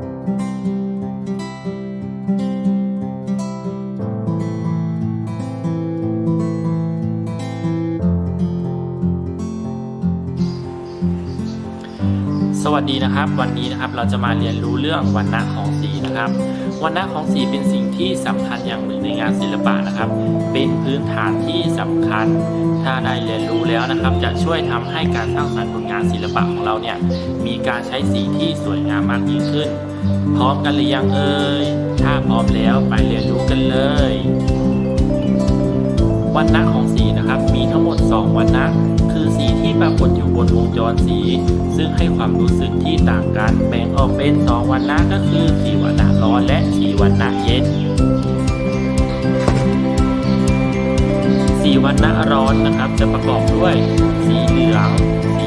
Thank you. สวัสดีนะครับ วันนี้นะครับเราจะมาเรียนรู้เรื่องวันณะของสีนะครับวันณะของสีเป็นสิ่งที่สำคัญอย่างหนึ่งในงานศิลปะนะครับ เป็นพื้นฐานที่สำคัญ ถ้าได้เรียนรู้แล้วนะครับ จะช่วยทำให้การสร้างสรรค์ผลงานศิลปะของเราเนี่ยมีการใช้สีที่สวยงามมากยิ่งขึ้น พร้อมกันหรือยังเอ่ยถ้าพร้อมแล้วไปเรียนรู้กันเลย วันณะของสีนะครับ มีทั้งหมด 2 วันณะ คือสีที่ปรากฏอยู่บนวงจรสี ซึ่งให้ความรู้สึกที่ต่างกันแบ่งออกเป็น 2 วันณะก็คือสีวันณะร้อนและสีวันณะเย็นสีวันณะร้อนนะครับ จะประกอบด้วย สีเหลือง สี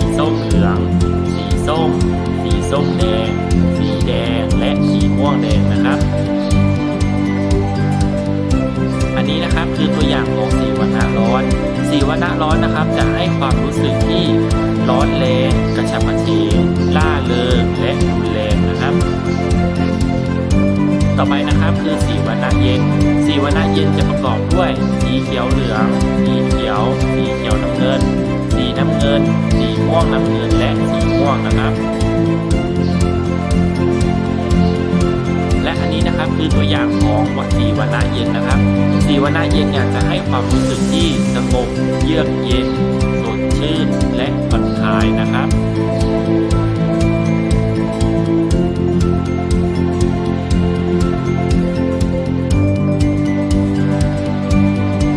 สีวรรณะร้อนนะครับ จะให้ความรู้สึกที่ร้อนแรงกระฉับกระเฉงล่าเริงและรุนแรงนะครับ ต่อไปนะครับคือสีวรรณะเย็น สีวรรณะเย็นจะประกอบด้วย สีเขียวเหลือง สีเขียว สีเขียวน้ำเงิน สีน้ำเงิน สีม่วงน้ำเงินและสีม่วงนะครับ ของวัสีวรรณะเย็นนะครับสีวรรณะเย็นเนี่ยจะให้ความรู้สึกที่สงบเยือกเย็นสดชื่นและผ่อนคลายนะครับ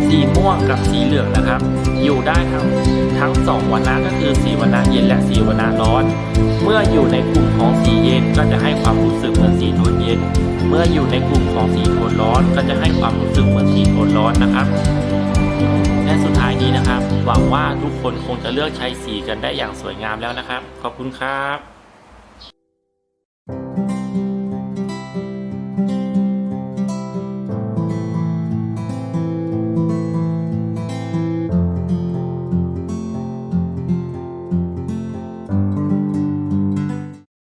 สีม่วงกับสีเหลืองนะครับ อยู่ได้ทั้งทั้งสองวรรณะก็คือสีวรรณะเย็นและสีวรรณะร้อน เมื่ออยู่ในกลุ่มของสีเย็นก็จะให้ความรู้สึกเหมือนสีโทน มื่ออยู่ในกลุ่มของสีโทนร้อน ก็จะให้ความรู้สึกเหมือนสีโทนร้อนนะครับ และสุดท้ายนี้นะครับ หวังว่าทุกคนคงจะเลือกใช้สีกันได้อย่างสวยงามแล้วนะครับ ขอบคุณครับ